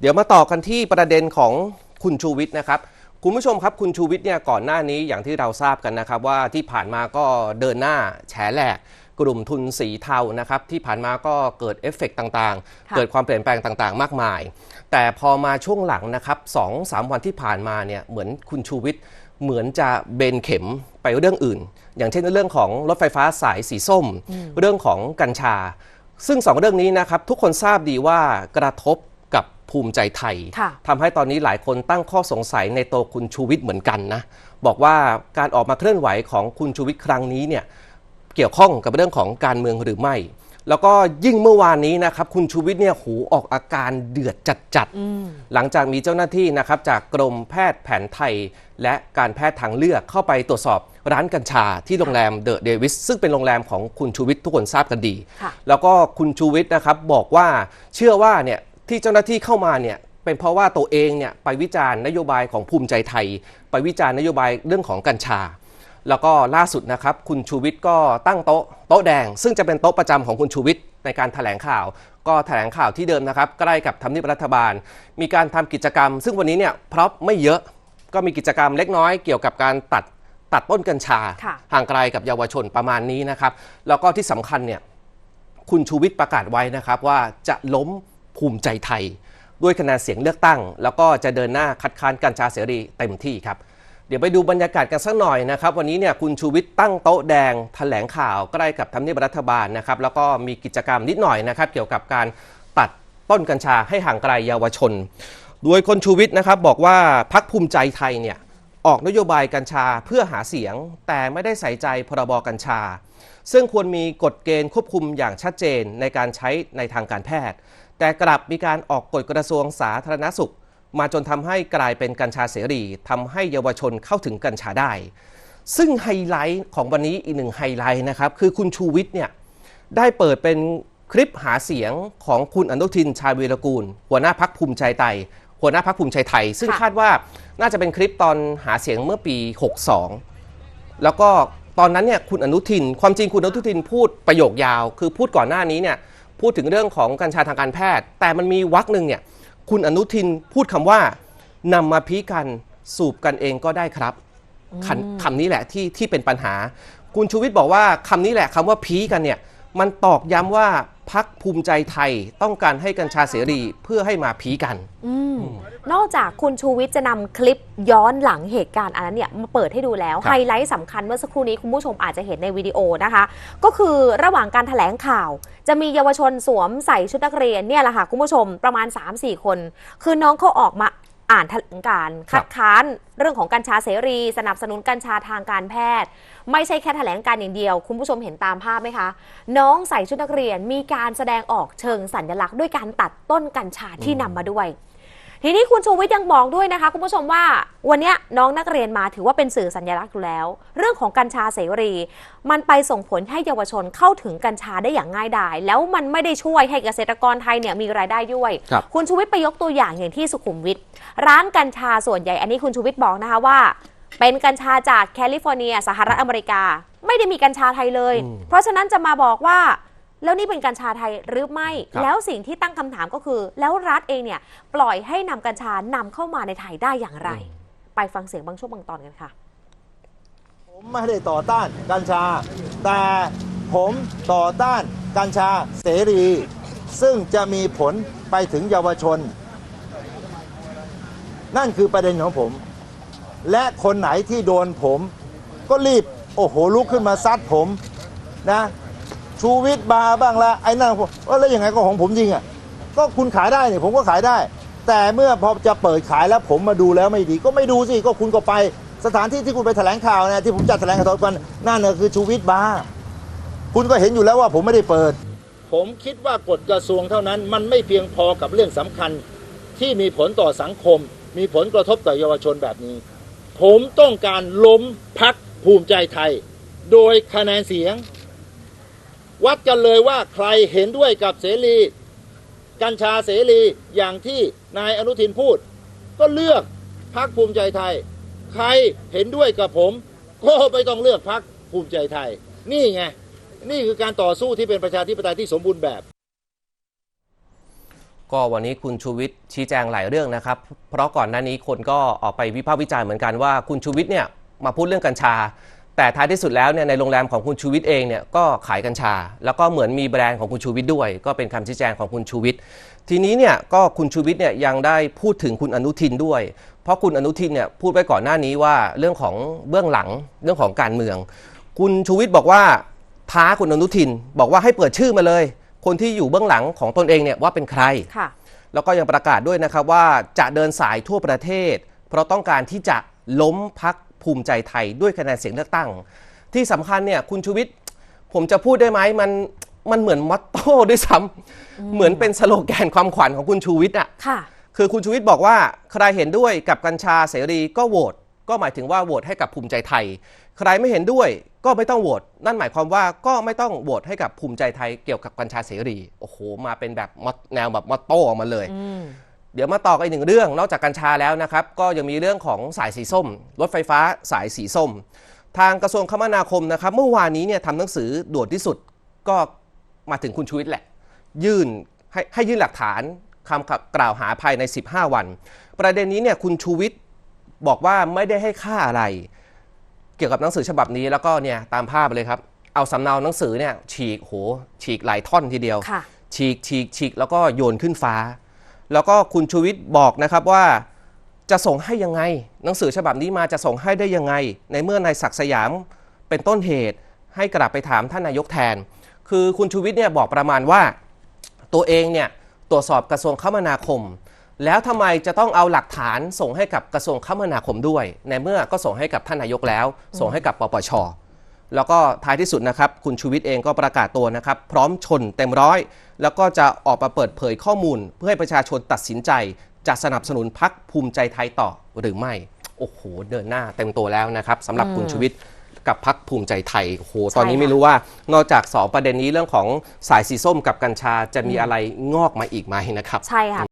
เดี๋ยวมาต่อกันที่ประเด็นของคุณชูวิทย์นะครับคุณผู้ชมครับคุณชูวิทย์เนี่ยก่อนหน้านี้อย่างที่เราทราบกันนะครับว่าที่ผ่านมาก็เดินหน้าแฉแหลกกลุ่มทุนสีเทานะครับที่ผ่านมาก็เกิดเอฟเฟกต์ต่างๆค่ะเกิดความเปลี่ยนแปลงต่างๆ มากมาย แต่พอมาช่วงหลังนะครับสองสามวันที่ผ่านมาเนี่ยเหมือนคุณชูวิทย์เหมือนจะเบนเข็มไปเรื่องอื่น อย่างเช่นเรื่องของรถไฟฟ้าสายสีส้ม เรื่องของกัญชา ซึ่งสองเรื่องนี้นะครับทุกคนทราบดีว่ากระทบกับ ภูมิใจไทยค่ะทำให้ตอนนี้หลายคนตั้งข้อสงสัยในตัวคุณชูวิทย์เหมือนกันนะ บอกว่าการออกมาเคลื่อนไหวของคุณชูวิทย์ครั้งนี้เนี่ยเกี่ยวข้องกับเรื่องของการเมืองหรือไม่ แล้วก็ยิ่งเมื่อวานนี้นะครับคุณชูวิทย์เนี่ยหูออกอาการเดือดจัดๆหลังจากมีเจ้าหน้าที่นะครับจากกรมแพทย์แผนไทย และการแพทย์ทางเลือกเข้าไปตรวจสอบร้านกัญชาที่โรงแรมเดอะเดวิสซึ่งเป็นโรงแรมของคุณชูวิทย์ทุกคนทราบกันดีค่ะแล้วก็คุณชูวิทย์นะครับบอกว่าเชื่อว่าเนี่ย ที่เจ้าหน้าที่เข้ามาเนี่ยเป็นเพราะว่าตัวเองเนี่ยไปวิจารณ์นโยบายของภูมิใจไทย ไปวิจารณ์นโยบายเรื่องของกัญชา แล้วก็ล่าสุดนะครับ คุณชูวิทย์ก็ตั้งโต๊ะโต๊ะแดง ซึ่งจะเป็นโต๊ะประจำของคุณชูวิทย์ในการแถลงข่าว ก็แถลงข่าวที่เดิมนะครับ ใกล้กับทำเนียบรัฐบาล มีการทำกิจกรรม ซึ่งวันนี้เนี่ยพร็อพไม่เยอะก็มีกิจกรรมเล็กน้อยเกี่ยวกับการตัดตัดต้นกัญชาค่ะห่างไกลกับเยาวชนประมาณนี้นะครับ แล้วก็ที่สำคัญเนี่ยคุณชูวิทย์ประกาศไว้นะครับว่าจะล้ม ภูมิใจไทย ด้วยคะแนนเสียงเลือกตั้ง แล้วก็จะเดินหน้าคัดค้านกัญชาเสรีเต็มที่ครับเดี๋ยวไปดูบรรยากาศกันสักหน่อยนะครับ วันนี้เนี่ยคุณชูวิทย์ตั้งโต๊ะแดงแถลงข่าวใกล้กับทำเนียบรัฐบาลนะครับแล้วก็มีกิจกรรมนิดหน่อยนะครับ เกี่ยวกับการตัดต้นกัญชาให้ห่างไกลเยาวชน โดยคนชูวิทย์นะครับบอกว่าพักภูมิใจไทยเนี่ยออกนโยบายกัญชาเพื่อหาเสียง แต่ไม่ได้ใส่ใจพรบกัญชา ซึ่งควรมีกฎเกณฑ์ควบคุมอย่างชัดเจนในการใช้ในทางการแพทย์ แต่กลับมีการออกกฎกระทรวงสาธารณสุข มาจนทำให้กลายเป็นกัญชาเสรีทำให้เยาวชนเข้าถึงกัญชาได้ ซึ่งไฮไลท์ของวันนี้อีกหนึ่งไฮไลท์นะครับคือคุณชูวิทย์เนี่ยได้เปิดเป็นคลิปหาเสียงของคุณอนุทินชาญวีรกูล หัวหน้าพักภูมิใจไทยหัวหน้าพักภูมิใจไทย ซึ่งค่ะคาดว่าน่าจะเป็นคลิปตอนหาเสียงเมื่อปี 62 แล้วก็ตอนนั้นเนี่ยคุณอนุทิน ความจริงคุณอนุทินพูดประโยคยาว คือพูดก่อนหน้านี้เนี่ย พูดถึงเรื่องของกัญชาทางการแพทย์ แต่มันมีวรรคหนึ่งเนี่ยคุณอนุทินพูดคำว่านำมาพีกันสูบกันเองก็ได้ครับคำคำนี้แหละที่ที่เป็นปัญหา คุณชูวิทย์บอกว่าคำนี้แหละคำว่าพีกันเนี่ยมันตอกย้ำว่า พักภูมิใจไทยต้องการให้กัญชาเสรีเพื่อให้มาพีกันอืมนอกจากคุณชูวิทย์จะนำคลิปย้อนหลังเหตุการณ์อันนั้นเนี่ยมาเปิดให้ดูแล้วครับไฮไลท์สำคัญเมื่อสักครู่นี้คุณผู้ชมอาจจะเห็นในวิดีโอนะคะ ก็คือระหว่างการถแถลงข่าว จะมีเยาวชนสวมใส่ชุดนักเรียนเนี่ยแหละค่ะคุณผู้ชมประมาณ 3-4 คน คือน้องเขาออกมา อ่านแถลงการณ์ครัคับดค้านเรื่องของกัญชาเสรี สนับสนุนกัญชาทางการแพทย์ ไม่ใช่แค่แถลงการอย่างเดียว คุณผู้ชมเห็นตามภาพไหมคะ น้องใส่ชุดนักเรียนมีการแสดงออกเชิงสัญลักษณ์ด้วยการตัดต้นกัญชาที่นำมาด้วย ทีนี้คุณชูวิทย์ยังบอกด้วยนะคะ คุณผู้ชมว่าวันเนี้ยน้องนักเรียนมาถือว่าเป็นสื่อสัญลักษณ์อยู่แล้ว เรื่องของกัญชาเสรี มันไปส่งผลให้เยาวชนเข้าถึงกัญชาได้อย่างง่ายดาย แล้วมันไม่ได้ช่วยให้เกษตรกรไทยเนี่ยมีรายได้ด้วยครับคุณชูวิทย์ไปยกตัวอย่างอย่างที่สุขุมวิทร้านกัญชาส่วนใหญ่อันนี้คุณชูวิทย์บอกนะคะว่า เป็นกัญชาจากแคลิฟอร์เนีย สหรัฐอเมริกา ไม่ได้มีกัญชาไทยเลยอืมเพราะฉะนั้นจะมาบอกว่า แล้วนี่เป็นกัญชาไทยหรือไม่ครับแล้วสิ่งที่ตั้งคำถามก็คือ แล้วรัฐเองเนี่ยปล่อยให้นำกัญชานำเข้ามาในไทยได้อย่างไร ไปฟังเสียงบางช่วงบางตอนกันค่ะ ผมไม่ได้ต่อต้านกัญชา แต่ผมต่อต้านกัญชาเสรี ซึ่งจะมีผลไปถึงเยาวชน นั่นคือประเด็นของผม และคนไหนที่โดนผม ก็รีบโอ้โหลุกขึ้นมาซัดผมนะ ชูวิทย์บาร์บ้างละไอ้นั่นผมเอ้าแล้วยังไงก็ของผมจริงอะก็คุณขายได้เนี่ยผมก็ขายได้ แต่เมื่อพอจะเปิดขายแล้วผมมาดูแล้วไม่ดี ก็ไม่ดูสิก็คุณก็ไปสถานที่ที่คุณไปแถลงข่าวเนี่ยที่ผมจัดแถลงข่าวตอนกันนั่นน่ะคือชูวิทย์บาร์คุณก็เห็นอยู่แล้วว่าผมไม่ได้เปิด ผมคิดว่ากฎกระทรวงเท่านั้น มันไม่เพียงพอกับเรื่องสำคัญ ที่มีผลต่อสังคม มีผลกระทบต่อเยาวชนแบบนี้ ผมต้องการล้มพักภูมิใจไทย โดยคะแนนเสียง วัดกันเลยว่าใครเห็นด้วยกับเสรี กัญชาเสรีอย่างที่นายอนุทินพูด ก็เลือกพักภูมิใจไทย ใครเห็นด้วยกับผม ก็ไม่ต้องเลือกพักภูมิใจไทย นี่ไง นี่คือการต่อสู้ที่เป็นประชาธิปไตยที่สมบูรณ์แบบ ก็วันนี้คุณชูวิทย์ชี้แจงหลายเรื่องนะครับ เพราะก่อนหน้านี้คนก็ออกไปวิพากษ์วิจารณ์เหมือนกันว่า คุณชูวิทย์เนี่ยมาพูดเรื่องกัญชา แต่ท้ายที่สุดแล้วเนี่ยในโรงแรมของคุณชูวิทย์เองเนี่ยก็ขายกัญชา แล้วก็เหมือนมีแบรนด์ของคุณชูวิทย์ด้วย ก็เป็นคำชี้แจงของคุณชูวิทย์ทีนี้เนี่ยก็คุณชูวิทย์เนี่ยยังได้พูดถึงคุณอนุทินด้วย เพราะคุณอนุทินเนี่ยพูดไว้ก่อนหน้านี้ว่าเรื่องของเบื้องหลังเรื่องของการเมือง คุณชูวิทย์บอกว่าท้าคุณอนุทิน บอกว่าให้เปิดชื่อมาเลย คนที่อยู่เบื้องหลังของตนเองเนี่ยว่าเป็นใครค่ะแล้วก็ยังประกาศด้วยนะครับว่าจะเดินสายทั่วประเทศ เพราะต้องการที่จะล้มพัก ภูมิใจไทยด้วยคะแนนเสียงเลือกตั้ง ที่สำคัญเนี่ยคุณชูวิทย์ผมจะพูดได้ไหมมันมันเหมือนมอตโต้ด้วยซ้ำเหมือนเป็นสโลแกนความขวัญของคุณชูวิทย์อะค่ะคือคุณชูวิทย์บอกว่าใครเห็นด้วยกับกัญชาเสรีก็โหวตก็หมายถึงว่าโหวตให้กับภูมิใจไทย ใครไม่เห็นด้วยก็ไม่ต้องโหวตนั่นหมายความว่าก็ไม่ต้องโหวตให้กับภูมิใจไทยเกี่ยวกับกัญชาเสรี โอ้โห มาเป็นแบบมอตแนวแบบมอตโต้ออกมาเลยอืม เดี๋ยวมาต่อกันอีกหนึ่งเรื่องนอกจากกัญชาแล้วนะครับ ก็ยังมีเรื่องของสายสีส้ม รถไฟฟ้าสายสีส้ม ทางกระทรวงคมนาคมนะครับ เมื่อวานนี้เนี่ยทำหนังสือด่วนที่สุดก็มาถึงคุณชูวิทย์แหละ ยื่นให้ให้ยื่นหลักฐานคำกล่าวหาภายใน 15 วัน ประเด็นนี้เนี่ยคุณชูวิทย์บอกว่าไม่ได้ให้ค่าอะไร เกี่ยวกับหนังสือฉบับนี้แล้วก็เนี่ยตามภาพเลยครับ เอาสำเนาหนังสือเนี่ยฉีกโหฉีกหลายท่อนทีเดียวค่ะฉีกฉีกฉีกแล้วก็โยนขึ้นฟ้า แล้วก็คุณชูวิทย์บอกนะครับว่าจะส่งให้ยังไง หนังสือฉบับนี้มาจะส่งให้ได้ยังไง ในเมื่อนายศักดิ์สยามเป็นต้นเหตุ ให้กลับไปถามท่านนายกแทน คือคุณชูวิทย์เนี่ยบอกประมาณว่า ตัวเองเนี่ยตรวจสอบกระทรวงคมนาคม แล้วทำไมจะต้องเอาหลักฐานส่งให้กับกระทรวงคมนาคมด้วย ในเมื่อก็ส่งให้กับท่านนายกแล้ว ส่งให้กับปปช แล้วก็ท้ายที่สุดนะครับ คุณชูวิทย์เองก็ประกาศตัวนะครับ พร้อมชนเต็มร้อย แล้วก็จะออกมาเปิดเผยข้อมูล เพื่อให้ประชาชนตัดสินใจ จะสนับสนุนพักภูมิใจไทยต่อหรือไม่ โอ้โห เดินหน้าเต็มตัวแล้วนะครับสำหรับคุณชูวิทย์กับพักภูมิใจไทยโอ้โหตอนนี้ใช่ค่ะไม่รู้ว่านอกจากสองประเด็นนี้เรื่องของสายสีส้มกับกัญชาจะมีอะไรงอกมาอีกไหมนะครับ ใช่ค่ะ